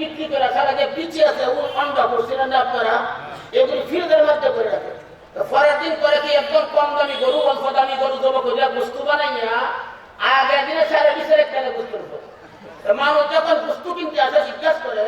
বিক্রি করে সারা যে ওগুলো অন্ধ করছিলেন না আপনারা? এগুলি ফিল্ডের মধ্যে করে রাখে পরের দিন করে কি একদম কম দামি গরু, অল্প দামি গরু জব করিয়া বস্তু বানাইয়া আগের দিনে সারে বিশের একটা বস্তু তো মানুষ যখন বস্তু কিনতে আসে জিজ্ঞাসা করে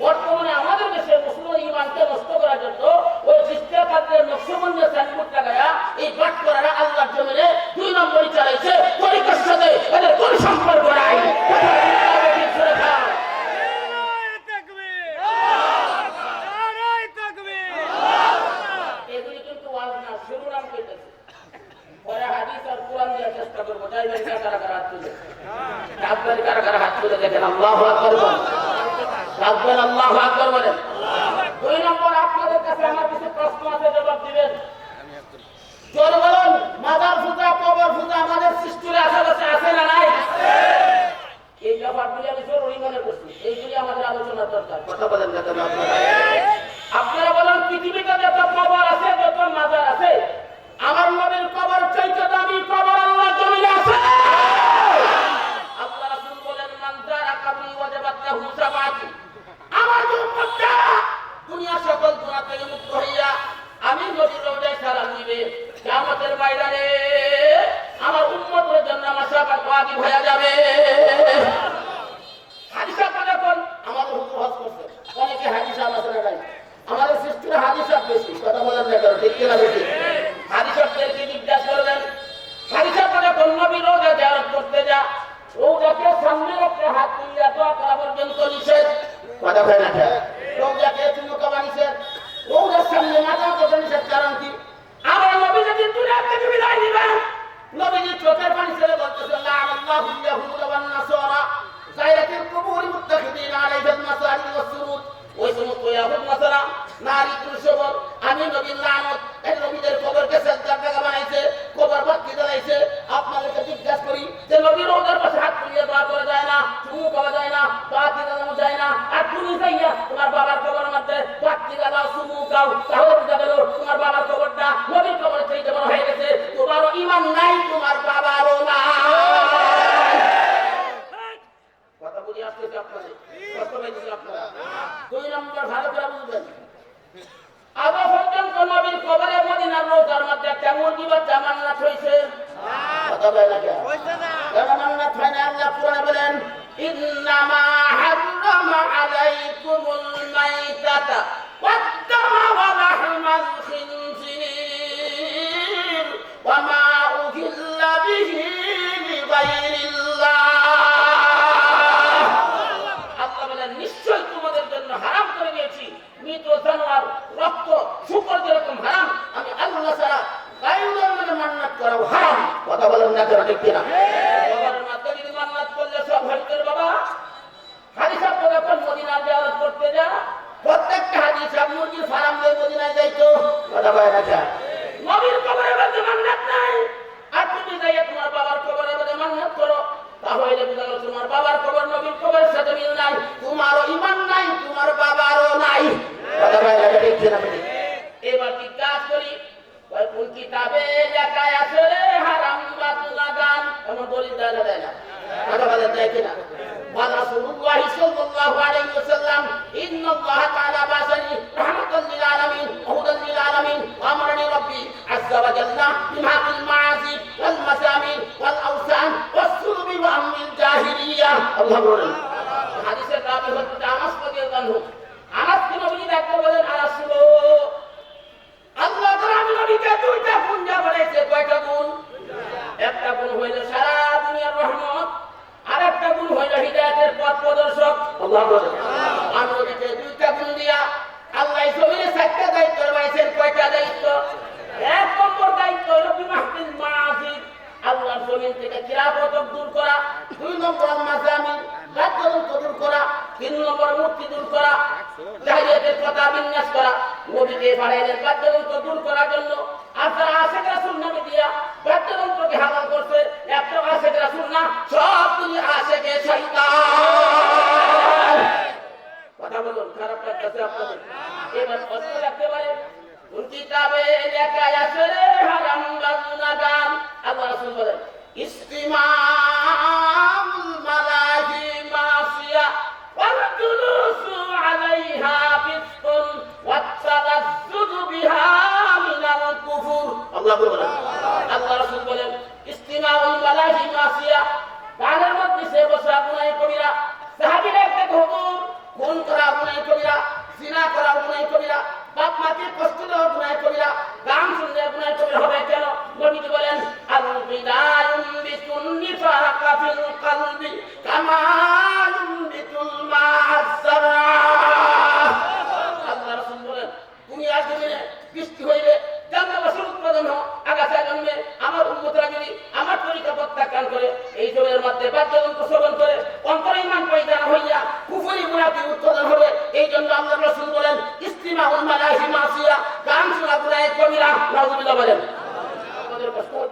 বর্তমানে আমাদের দেশে মুসলমান ইমানকে নষ্ট করার জন্য ওই খ্রিস্টান কাদের নকশবন্দিয়া সাইনবোর্ড টাকায়া এই বাট করারা আল্লাহর জমিনে দুই নম্বরই চালাইছে তরিকার সাথে এদের কোন সম্পর্ক নাই কথা বলতে হবে, ঠিক করে খাও। নারায়ে তাকবীর! নারায়ে তাকবীর! এগুলি কিন্তু ওয়াজ না শিরোনাম পেতেছে পরে হাদিস আর কোরআন দেওয়ার চেষ্টা করব তাই বলি কারা কারা হাত তুলে রাখবেন কারা কারা হাত তুলে দেখেন, আল্লাহ আকবর বলেন। রাখবেন আল্লাহ আকবর বলেন। দুই নম্বর, আপনাদের কাছে আমার কিছু প্রশ্ন আছে, জবাব দিবেন। জোর বলুন আপনারা? বলেন পৃথিবীতে যাবে আমি নবীর লানত কেন মান্নাত হয় না আল্লাহ কোরআনে বলেন, ইন্নামা হাররামা আলাইকুমুল মাইতাতা ওয়াদ-দামা ওয়া লাহমাল খিনজির ওয়া মা উহিল্লা বিহি লিগাইরিল্লাহ প্রত্যেকটা হাদিসা মুরগির ফার্ম দিয়ে মদিনায় যাইতো। কথা বলে না নবীর কবরের মধ্যে মান্নাত নাই। আর তুমি যাইয়া তোমার বাবার কবরের মধ্যে মান্নাত করো। তাহলে বুঝা গেল তোমার বাবার কবর নবীর কবরের সাথে মিল নাই। তোমারও ইমান নাই তোমার বাবারও নাই। কথা এবার কি কাজ করি? ওই কোন কিতাবে লেখায় রে হারাম বাতুলা। ডাকতে বলেন আনাস আল্লাহ তাআলা নবীকে দুইটা গুণ যা বলেছে কয়টা গুণ? একটা গুণ হইল সারা দুনিয়ার রহমত আর একটা গুণ হইল হিদায়াতের পথ প্রদর্শক। আল্লাহ নবীকে দুইটা গুণ দিয়া আল্লাহ জমিনে চারটা দায়িত্ব রয়েছেন কয়টা দায়িত্ব? এক নম্বর দায়িত্ব হইল বিমাহতিল মাজিদ আল্লাহর জমিন থেকে কিরাপত দূর করা। দুই নম্বর মাজামিন রাজ্যদূত দূর করা। তিন নম্বর মূর্তি দূর করা, জাহিলিয়াতের কথা বিন্যাস করা, নবীকে ফারাইলের বাদ্যযন্ত্র দূর করার জন্য। আপনারা আশেখ রাসুল নামে দিয়া বাদ্যযন্ত্রকে হালাল করছে একটা আশেখ রাসুল না, সব তুমি আশেখে শৈতান কথা বলুন, খারাপ লাগতেছে আপনাদের? এবার অস্ত্র রাখতে পারে। কিতাবে লেখা আছে রে হারাম বাজনা আল্লাহ রাসুল বলেন, ইস্তিমাউল মালাহিম আল্লাহ বলেন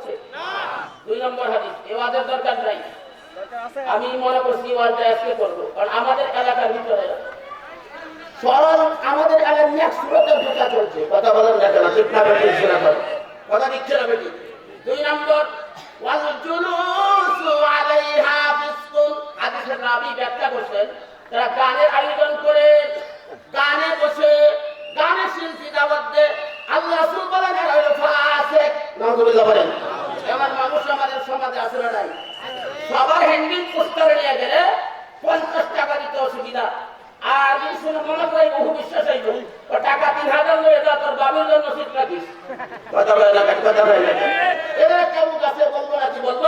হচ্ছে। দুই নম্বর হাদিস ওয়াজের দরকার নাই। আমি মনে করছি ওয়াজটা আজকে করব, কারণ আমাদের এলাকার ভিতরে তারা গানের আয়োজন করে, গানে বসে গানে শিল্পী আল্লাহ এমন মানুষ আমাদের সমাজে আছে না নাই? সবার হ্যান্ডিং পোস্টারে নিয়ে গেলে পঞ্চাশ টাকা দিতে অসুবিধা। আর যদি শুনে মনে করে বহু বিশ্বাস হইব ও টাকা তিন হাজার লয়ে যা তোর বাবির জন্য সিট রাখিস কথা বলে না কথা বলে না এরা কেমন কাছে বলব না কি বলব?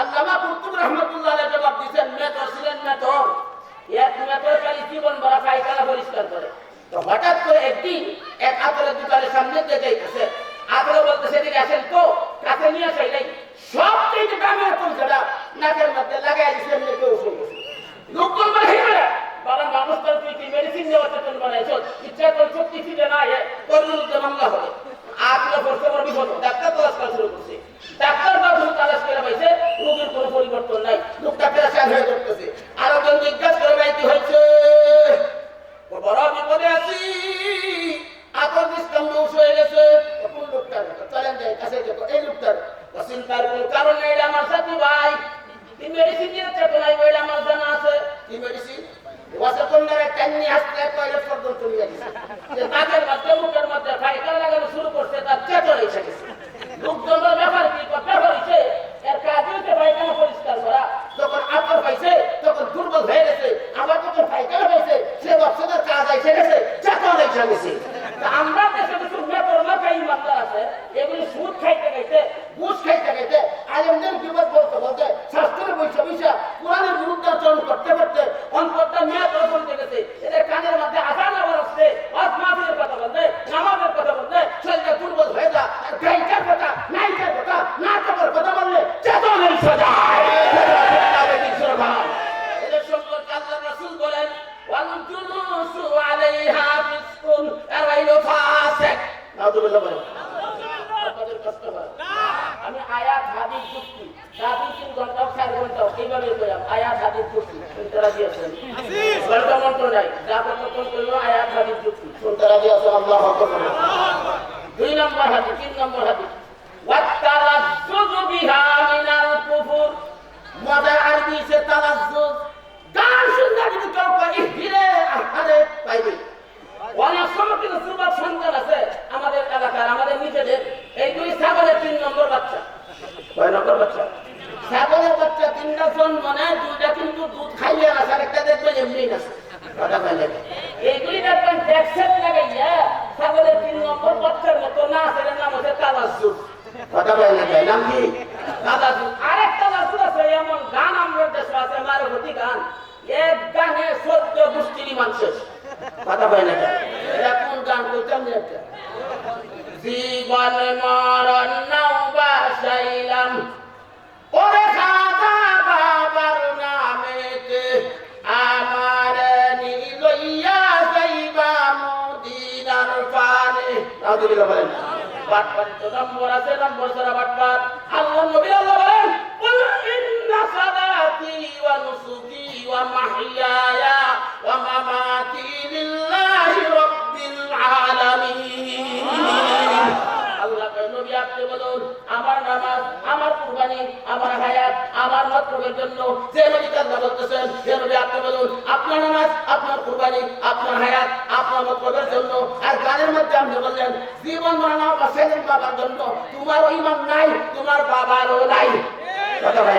আল্লামা কুতুব রহমতুল্লাহ জবাব ছিলেন এক খালি জীবন ভরা পায়খানা পরিষ্কার করে। তো হঠাৎ করে একদিন এক আতরের দোকানের সামনে দিয়ে যাইতেছে। আতরে বলতেছে এদিকে আসেন তো। কাছে নিয়ে নাই সব থেকে দামে পৌঁছাটা নাকের মধ্যে লাগাই দিচ্ছে এমনি কেউ শুনব লোকজন বলে হে বেটা, বাবা মানুষ তোর তুই মেডিসিন নেওয়ার জন্য বানাইছ। ইচ্ছা তোর শক্তি ফিরে না এ তোর কন্যারে রাজি আছেন তো নাই। যা কতক্ষণ করল আয়াত হাদিস যুক্তি শুনতে রাজি আছেন আল্লাহ আকবার দুই নম্বর হাদিস তিন নম্বর হাদিস ওয়াত্তালাজ্জুজু বিহা মিনাল কুফুর মজা আরবি সে তালাজ্জুজ গান শুনলে যদি কেউ কয় হিরে আহারে পাইবে অনেক সময় কিন্তু যুবক সন্তান আছে আমাদের এলাকার আমাদের নিজেদের এই দুই ছাগলের তিন নম্বর বাচ্চা কয় নম্বর বাচ্চা ছাগলের বাচ্চা তিনটা জন্ম নেয় দুইটা কিন্তু দুধ খাইলে না আর একটা দেখবেন এমনি না কথা কইলে এইগুলি দেখবেন ডেক্সেট লাগাইয়া ছাগলের তিন নম্বর বাচ্চার মতো না সেটার নাম হচ্ছে তালাসুর কথা কইলে যায় নাম কি তালাসুর আরেক তালাসুর আছে এমন গান আমরা দেশে আছে মারুতি গান। এক গানে সদ্য গোষ্ঠীর মানুষ কথা নাও নামেতে আমার নিলইয়া যাইবা মদিনার পানে। নাউজুবিল্লাহ বলেন। বাটপার তো নম্বর আছে, নম্বর ছাড়া আল্লাহ নবী আল্লাহ বলেন صلاتي ونسكي ومحياي ومماتي لله رب العالمين. নবী আপনি আপনার নামাজ, আপনার কুরবানি, আপনার হায়াত, আপনার জন্য। আর গানের মধ্যে জীবন মরণ বাবার জন্য তোমারও ইমান নাই, তোমার বাবারও নাই। কথা ভাই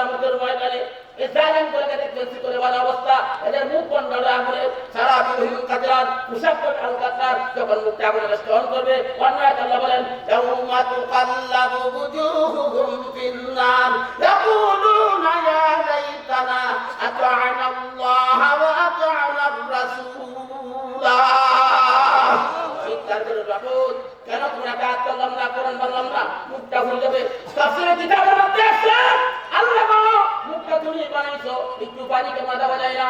কেয়ামতের ময়দানে এই জালেম দলকে দেখবেন শিকলেওয়ালা অবস্থা। এদের মুখ বন্ধ আঙুলে সারা আবুল কাজরান মুসাফ আল কাজরান যখন মুখটা আঙুলে গ্রহণ করবে অন্য আল্লাহ বলেন, ইয়াউমা তুকাল্লাবু বুজুহুহুম ফিন্নার। ইয়াকুলুনা ইয়া লাইতানা আতা'না আল্লাহ ওয়া আতা'না রাসূলা। কেন তোমরা কাজ করলাম না, কোরআন বললাম না? মুখটা ভুল যাবে മാതാപിതാവിനാ